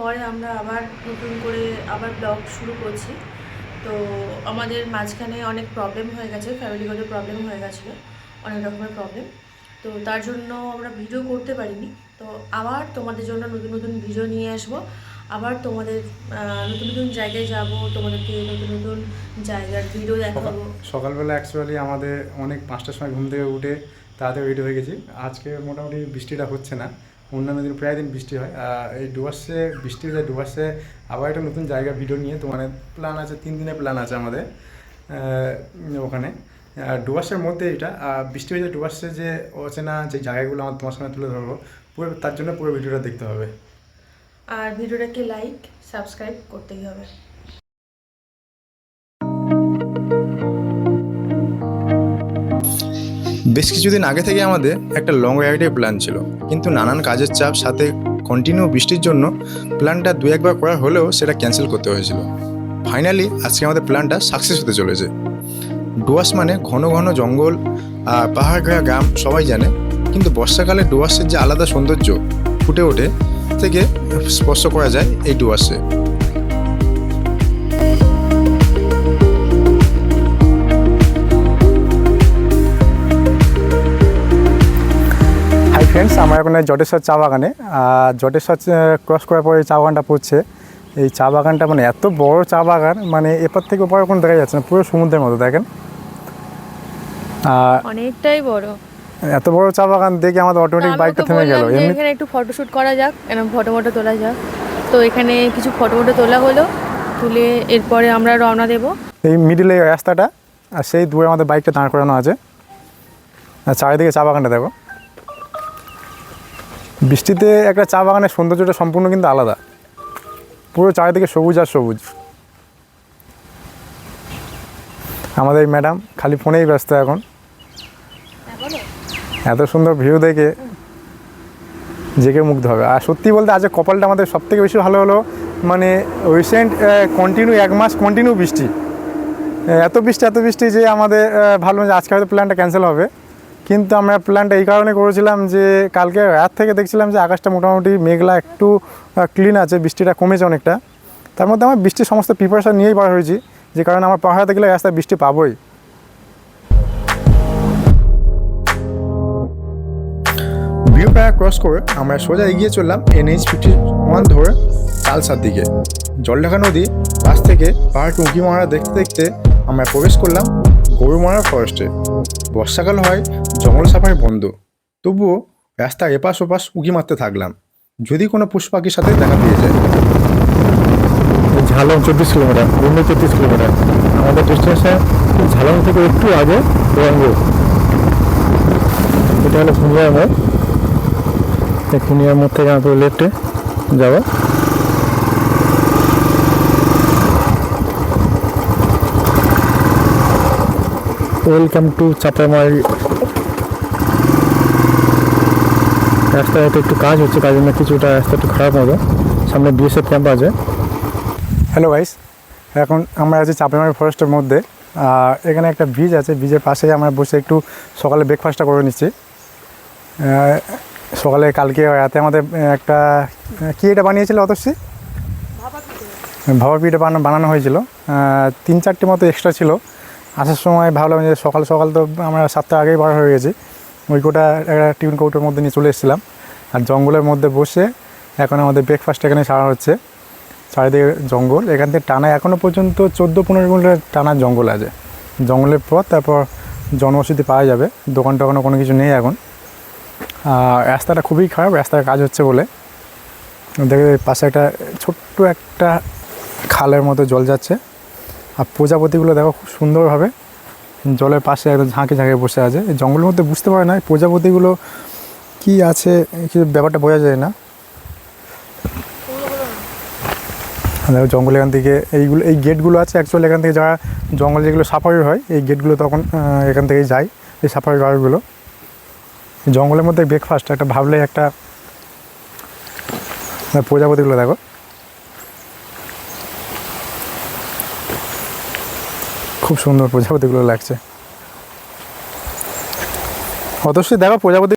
পরে আমরা আবার নতুন করে আবার ব্লগ শুরু করছি। তো আমাদের মাঝখানে অনেক প্রবলেম হয়ে গেছে ফ্যামিলিগত প্রবলেম হয়ে গেছিল অনেক রকমের প্রবলেম তো তার জন্য আমরা ভিডিও করতে পারিনি। তো আবার তোমাদের জন্য নতুন নতুন ভিডিও নিয়ে আসব। আবার তোমাদের নতুন নতুন জায়গায় যাব তোমাদেরকে নতুন নতুন জায়গার ভিডিও দেখাবো। সকালবেলা অ্যাকচুয়ালি আমাদের অনেক পাঁচটার সময় ঘুম থেকে উঠে তাড়াতাড়ি রেডি হয়ে গেছি। আজকে মোটামুটি বৃষ্টিটা হচ্ছে না। অন্যান্য দিন প্রায় দিন বৃষ্টি হয়। এই ডুয়ার্সে, বৃষ্টি যে ডুয়ার্সে আবার একটা নতুন জায়গা ভিডিও নিয়ে তো মানে প্ল্যান আছে, তিন দিনের প্ল্যান আছে আমাদের ওখানে। ডুয়ার্সের মধ্যে এটা বৃষ্টি হয়ে যায় ডুয়ার্সে যে অচেনা যে জায়গাগুলো আমার তোমার সামনে তুলে ধরবো, পুরো তার জন্য পুরো ভিডিওটা দেখতে হবে। আর ভিডিওটাকে লাইক সাবস্ক্রাইব করতেই হবে। বেশ কিছুদিন আগে থেকে আমাদের একটা লং রাইডের প্ল্যান ছিল। কিন্তু নানান কাজের চাপ সাথে কন্টিনিউ বৃষ্টির জন্য প্ল্যানটা দু একবার করা হলেও সেটা ক্যান্সেল করতে হয়েছিল। ফাইনালি আজকে আমাদের প্ল্যানটা সাকসেস হতে চলেছে। ডুয়ার্স মানে ঘন ঘন জঙ্গল আর পাহাড় গ্রাম, সবাই জানে। কিন্তু বর্ষাকালে ডুয়ার্সের যে আলাদা সৌন্দর্য ফুটে ওঠে, থেকে স্পর্শ করা যায় এই ডুয়ার্সে। এই জটেশ্বর চা বাগানে আর জটেশ্বর ক্রস করার পরে চা বাগানটা পড়ছে। এই চা বাগানটা মানে এত বড় চা বাগান মানে এপার থেকে ওপার কোনো দেখা যাচ্ছে না পুরো সমুদ্রের মতো দেখেন। আর অনেকটাই বড়। এত বড় চা বাগান দেখে আমাদের অটোমেটিক বাইকটা থেমে গেল। এখানে একটু ফটোশুট করা যাক এরকম ফটো মটো তোলা যাক। তো এখানে কিছু ফটো মটো তোলা হলো তুলে এরপরে আমরা রওনা দেবো। এই মিডিলে রাস্তাটা আর সেই দূরে আমাদের বাইকটা দাঁড় করানো আছে। আর চারিদিকে চা বাগানটা দেখো। বৃষ্টিতে একটা চা বাগানের সৌন্দর্যটা সম্পূর্ণ কিন্তু আলাদা। পুরো চারিদিকে সবুজ আর সবুজ। আমাদের ম্যাডাম খালি ফোনেই ব্যস্ত এখন। এত সুন্দর ভিউ দেখে জেগে মুগ্ধ হবে। আর সত্যি বলতে আজ কপালটা আমাদের সব থেকে বেশি ভালো হলো মানে রিসেন্ট কন্টিনিউ এক মাস কন্টিনিউ বৃষ্টি। এত বৃষ্টি এত বৃষ্টি যে আমাদের ভাবলাম যে আজকে হয়তো প্ল্যানটা ক্যান্সেল হবে। কিন্তু আমরা প্ল্যানটা এই কারণে করেছিলাম যে কালকে রাত থেকে দেখছিলাম যে আকাশটা মোটামুটি মেঘলা, একটু ক্লিন আছে, বৃষ্টিটা কমেছে অনেকটা। তার মধ্যে আমার বৃষ্টির সমস্ত প্রিপারেশান নিয়েই বার হয়েছি, যে কারণে আমার পাহাড়াতে গেলে রাস্তায় বৃষ্টি পাবোই। ভিউ প্যারা ক্রস করে আমরা সোজা এগিয়ে চললাম এনএইচ ফিফটি ওয়ান ধরে কালসার দিকে। জলঢাকা নদী পাশ থেকে পাহাড়কে উঁকি মারা দেখতে দেখতে আমরা প্রবেশ করলাম গরুমারা ফরেস্টে। বর্ষাকাল হয়, জঙ্গল সাফারি বন্ধ। তবুও রাস্তার এপাশ ওপাশ উঁকি মারতে থাকলাম। যদি কোনো পশু পাখির সাথে দেখা পেয়ে যায়। ঝালং চব্বিশ কিলোমিটার মুম্বাই চব্বিশ কিলোমিটার। আমাদের ডেস্টিনেশন ঝালং থেকে একটু আগে রঙ্গ এটা হলো খুনিয়া মোড়। এই খুনিয়া মোড় থেকে আমাদের লেফটে যাওয়া ওয়েলকাম টু চাপামারি রাস্তায় হয়তো একটু কাজ হচ্ছে কাজের জন্য কিছুটা রাস্তা একটু খারাপ হবে। সামনে বিএসএফ ক্যাম্প আছে। হ্যালো ভাইস এখন আমরা আছি চাপেমারি ফরেস্টের মধ্যে। আর এখানে একটা ব্রিজ আছে ব্রিজের পাশেই আমরা বসে একটু সকালে ব্রেকফাস্টটা করে নিচ্ছি। সকালে কালকে রাতে আমাদের একটা কি এটা বানিয়েছিল অতসী? ভাবা পিঠে। বানানো বানানো হয়েছিল। তিন চারটে মতো এক্সট্রা ছিল। আসার সময় ভাবলাম যে সকাল সকাল তো আমরা সাতটার আগেই বার হয়ে গেছি। ওই কোটা একটা টিফিন কৌটোর মধ্যে নিয়ে চলে এসেছিলাম। আর জঙ্গলের মধ্যে বসে এখন আমাদের ব্রেকফাস্ট এখানে সারা হচ্ছে। চারিদিকে জঙ্গল। এখান থেকে টানা এখনও পর্যন্ত চোদ্দ পনেরো কিলোমিটার টানা জঙ্গল আছে। জঙ্গলের পর তারপর জনবসতি পাওয়া যাবে। দোকান টোকানও কোনো কিছু নেই এখন। আর রাস্তাটা খুবই খারাপ রাস্তায় কাজ হচ্ছে বলে। দেখে পাশে একটা ছোট্ট একটা খালের মতো জল যাচ্ছে। আর প্রজাপতিগুলো দেখো খুব সুন্দরভাবে জলের পাশে একদম ঝাঁকে ঝাঁকে বসে আছে। এই জঙ্গলের মধ্যে বুঝতে পারে না প্রজাপতিগুলো কি আছে, কিছু ব্যাপারটা বোঝা যায় না। দেখো জঙ্গল এখান থেকে, এইগুলো, এই গেটগুলো আছে অ্যাকচুয়ালি এখান থেকে যারা জঙ্গলে যেগুলো সাফারি হয়, এই গেটগুলো তখন এখান থেকেই যায়, এই সাফারি গাড়িগুলো জঙ্গলের মধ্যে ব্রেকফাস্ট একটা ভাবলে একটা প্রজাপতিগুলো দেখো। খুব সুন্দর প্রজাপতিগুলো লাগছে। অবশ্যই দেখো প্রজাপতি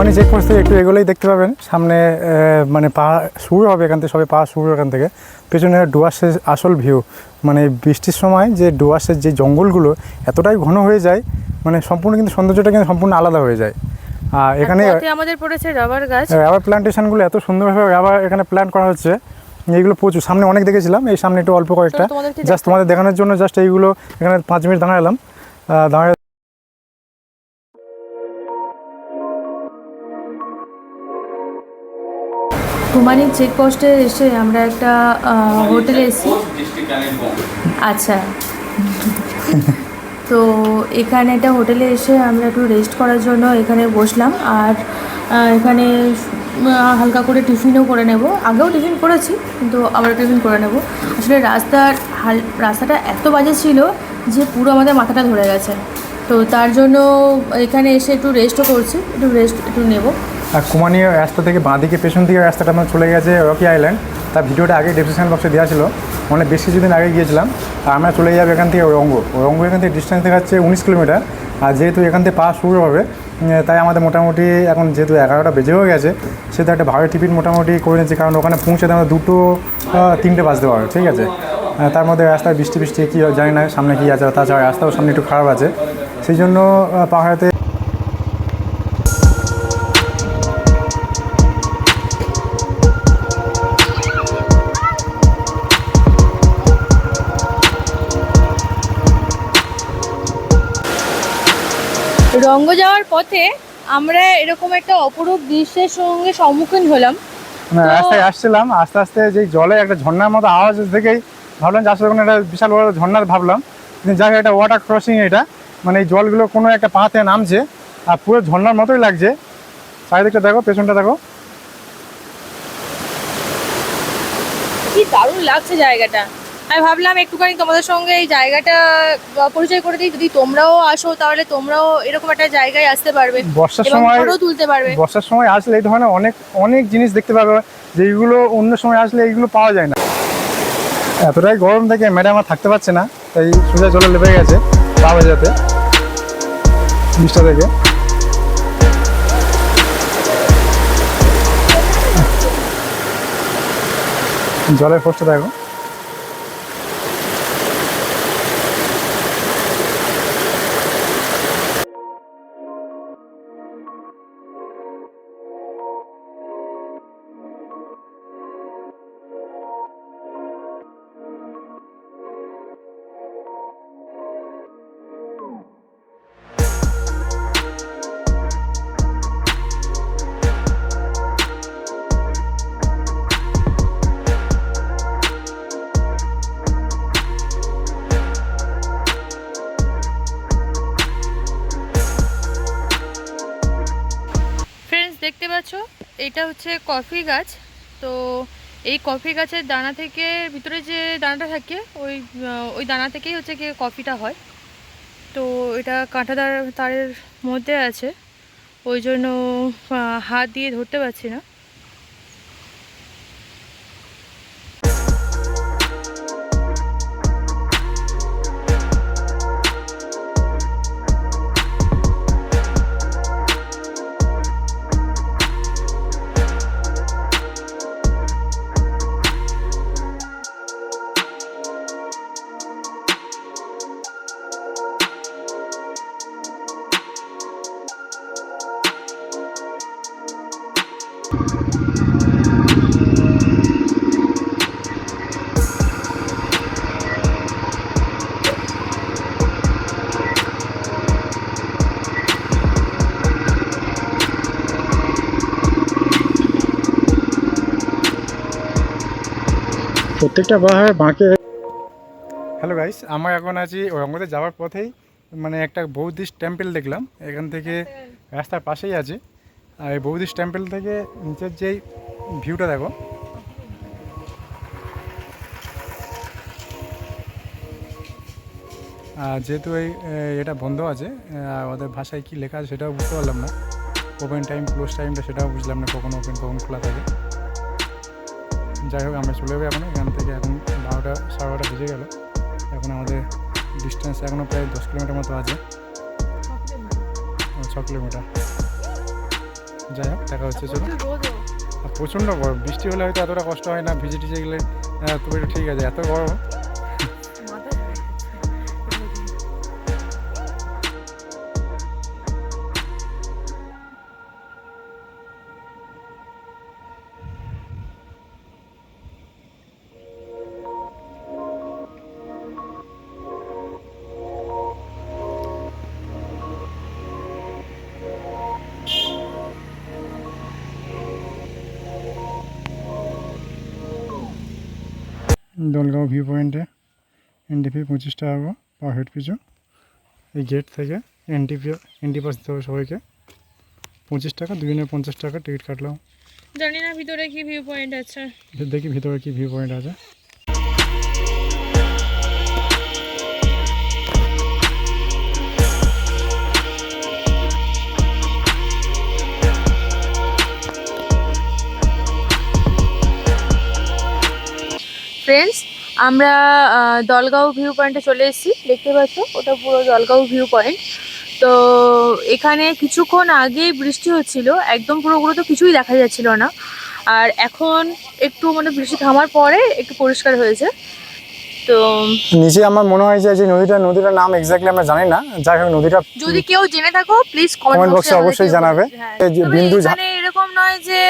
কুমানি চেকপোস্ট থেকে একটু এগোলেই দেখতে পাবেন। সামনে মানে পা শুরু হবে এখান থেকে সবে পা শুরু এখান থেকে। পেছনে ডুয়ার্সের আসল ভিউ। মানে বৃষ্টির সময় যে ডুয়ার্সের যে জঙ্গলগুলো এতটাই ঘন হয়ে যায় মানে সম্পূর্ণ কিন্তু সৌন্দর্যটা কিন্তু সম্পূর্ণ আলাদা হয়ে যায়। আর এখানে আমাদের পড়েছে রাবার গাছ। রাবার প্ল্যান্টেশনগুলো এত সুন্দরভাবে রাবার এখানে প্ল্যান করা হচ্ছে। এইগুলো প্রচুর সামনে অনেক দেখেছিলাম এই সামনে একটু অল্প কয়েকটা। জাস্ট তোমাদের দেখানোর জন্য জাস্ট এইগুলো এখানে পাঁচ মিনিট দাঁড়ালাম। দাঁড়ায় কুমারী চেকপোস্টে এসে আমরা একটা হোটেলে এসেছি। আচ্ছা। তো এখানে একটা হোটেলে এসে আমরা একটু রেস্ট করার জন্য এখানে বসলাম। আর এখানে হালকা করে টিফিনও করে নেব। আগেও টিফিন করেছি, কিন্তু আবার টিফিন করে নেব। আসলে রাস্তার হাল, রাস্তাটা এত বাজে ছিল যে পুরো আমাদের মাথাটা ধরে গেছে। তো তার জন্য এখানে এসে একটু রেস্টও করছি, একটু রেস্ট একটু নেব। আর কুমানি রাস্তা থেকে বাঁ দিকে পেছন দিকে রাস্তাটা আমার চলে গেছে রকি আইল্যান্ড। তার ভিডিওটা আগে ডিসক্রিপশন বক্সে দেওয়া ছিল। মানে বেশ কিছুদিন আগে গিয়েছিলাম। আর আমরা চলে যাব এখান থেকে রঙ্গ। রঙ্গ এখান থেকে ডিস্টেন্স দেখাচ্ছে উনিশ কিলোমিটার। আর যেহেতু এখান থেকে পাস শুরু হবে তাই আমাদের মোটামুটি এখন যেহেতু এগারোটা বেজেও গেছে, সেহেতু একটা ভালো টিকিট মোটামুটি করে নিচ্ছি কারণ ওখানে পৌঁছাতে আমরা দুটো তিনটে বাজতে পারবে, ঠিক আছে? তার মধ্যে রাস্তায় বৃষ্টি বৃষ্টি, কী জানি না, সামনে কী আছে, তাছাড়া রাস্তাও সামনে একটু খারাপ আছে। সেই জন্য পাহাড়েতে রঙ্গ যাওয়ার পথে আমরা এরকম একটা অপরূপ দৃশ্যের সঙ্গে সম্মুখীন হলাম। মানে রাস্তায় আসছিলাম আস্তে আস্তে যে জলে একটা ঝর্ণার মতো আওয়াজ থেকেই ভাবলাম যে আসলে কোনো একটা বিশাল বড় ঝর্ণার ভাবলাম। কিন্তু যাই একটা ওয়াটার ক্রসিং এটা। মানে এই জলগুলো কোনো একটা থেকে নামছে আর পুরো ঝর্ণার মতোই লাগছে। চারিদিকটা দেখো পেছনটা দেখো। কি দারুণ লাগছে জায়গাটা। আমি ভাবলাম একটুখানি তোমাদের সঙ্গে এই জায়গাটা পরিচয় করে দিই। যদি তোমরাও আসো তাহলে তোমরাও এরকম একটা জায়গায় আসতে পারবে বর্ষার সময় তুলতে পারবে। বর্ষার সময় আসলে এই ধরনের অনেক অনেক জিনিস দেখতে পাবে যেগুলো অন্য সময় আসলে এইগুলো পাওয়া যায় না। এতটাই গরম থেকে ম্যাডাম আর থাকতে পারছে না তাই সোজা জলে লেবে গেছে পা ভেজাতে বিষটা থেকে। জলের ফোর্সটা দেখো। হচ্ছে কফি গাছ। তো এই কফি গাছের দানা থেকে ভিতরে যে দানাটা থাকে, ওই ওই দানা থেকেই হচ্ছে কি কফিটা হয়। তো এটা কাঁটাদার তারের মধ্যে আছে। ওই জন্য হাত দিয়ে ধরতে পারছি না। প্রত্যেকটা পাহাড় বাঁকে হ্যালো গাইস আমরা এখন আছি রঙ্গতে যাওয়ার পথেই। মানে একটা বৌদ্ধিস্ট টেম্পেল দেখলাম। এখান থেকে রাস্তার পাশেই আছে। আর এই বৌদ্ধিস্ট টেম্পেল থেকে নিচের যেই ভিউটা দেখো। আর যেহেতু এই এটা বন্ধ আছে ওদের ভাষায় কি লেখা আছে সেটাও বুঝতে পারলাম না। ওপেন টাইম ক্লোজ টাইমটা সেটাও বুঝলাম না কখন ওপেন কখন খোলা থাকে। যাই হোক আমরা চলে যাব এখন। এখান থেকে এখন বারোটা সাড়ে বারোটা বেজে গেল। এখন আমাদের ডিস্টেন্স এখনও প্রায় দশ কিলোমিটার মতো আছে। ছ কিলোমিটার। যাই হোক দেখা হচ্ছে চলো আর প্রচণ্ড গরম। বৃষ্টি হলে হয়তো এতটা কষ্ট হয় না। ভিজে টিজে গেলে তবু ঠিক আছে। এত গরম। দলগাঁও ভিউ পয়েন্টে এনডিপি পঁচিশ টাকা পার হেড পিছু এই গেট থেকে এনডিপি এনডি পাস দিতে হবে সবাইকে। পঁচিশ টাকা দুজনের পঞ্চাশ টাকা টিকিট কাটলাম। জানি না ভিতরে কি ভিউ পয়েন্ট আছে। দেখি ভিতরে কি ভিউ পয়েন্ট আছে। ফ্রেন্ডস আমরা দলগাঁও ভিউ পয়েন্টে চলে এসেছি। দেখতে পাচ্ছ, ওটা পুরো দলগাঁও ভিউ পয়েন্ট তো এখানে কিছুক্ষণ আগেই বৃষ্টি হচ্ছিল, একদম পুরোপুরো তো কিছুই দেখা যাচ্ছিল না। আর এখন একটু মানে বৃষ্টি থামার পরে একটু পরিষ্কার হয়েছে। তো নিচে আমার মনে হয় যে নদীটা নদীটার নাম এক্স্যাক্টলি আমরা জানি না। যাই হোক নদীটা যদি কেউ জেনে থাকো প্লিজ কমেন্ট বক্সে অবশ্যই জানাবে। বিন্দু ঝা- এখানে এরকম নয় যে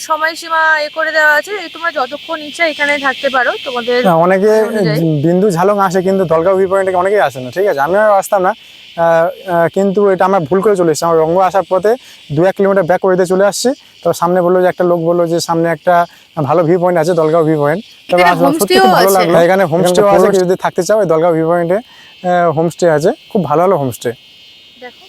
সময়সীমা এ করে দেওয়া আছে। তোমরা যতক্ষণ ইচ্ছা এখানে থাকতে পারো তোমাদের অনেকে বিন্দু ঝালং আসে কিন্তু দলগাঁও ভিউ পয়েন্টে অনেকেই আসে না ঠিক আছে? আমিও আসতাম না। কিন্তু এটা আমরা ভুল করে চলে এসেছি। আমার রঙ্গ আসার পথে দু এক কিলোমিটার ব্যাক করে দিয়ে চলে আসছি। তো সামনে বলল যে একটা লোক বলল যে সামনে একটা ভালো ভিউ পয়েন্ট আছে দলগাঁও ভিউ পয়েন্ট তবে আসলাম সত্যি খুব ভালো লাগল। এখানে হোমস্টেও আছে যদি থাকতে চাও এই দলগাঁও ভিউ পয়েন্টে হোমস্টে আছে। খুব ভালো ভালো হোমস্টে দেখো।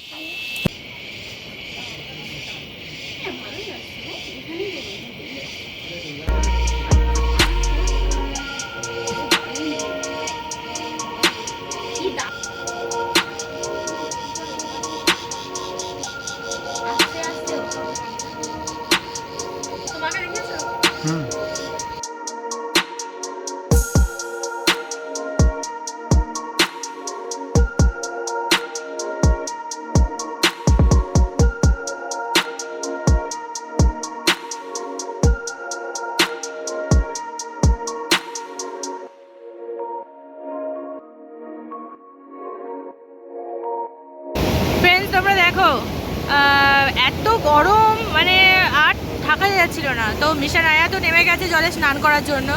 থাকা যাচ্ছিল না। তো মিশন আয়া তো নেমে গেছে জলে স্নান করার জন্য।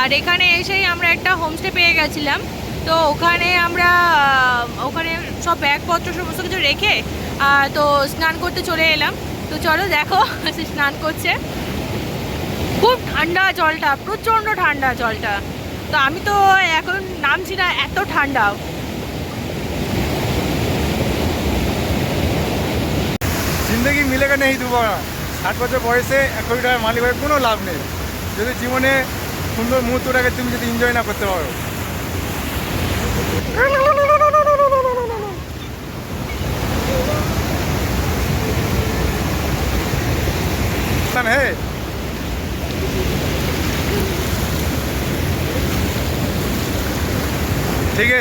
আর এখানে এসেই আমরা একটা হোমস্টে পেয়ে গেছিলাম। তো ওখানে আমরা, ওখানে সব ব্যাগপত্র সমস্ত কিছু রেখে তো স্নান করতে চলে এলাম। তো চলো দেখো, সে স্নান করছে। খুব ঠান্ডা জলটা, প্রচণ্ড ঠান্ডা জলটা। তো আমি তো এখন নামছি না, এত ঠান্ডা। জিন্দগি মিলেগা নেই দুবার? ষাট বছর বয়সে এক কোটি টাকার মালিক হয়ে কোনো লাভ নেই। যদি জীবনে সুন্দর মুহূর্তটাকে তুমি যদি এনজয় না করতে পারো। হ্যাঁ।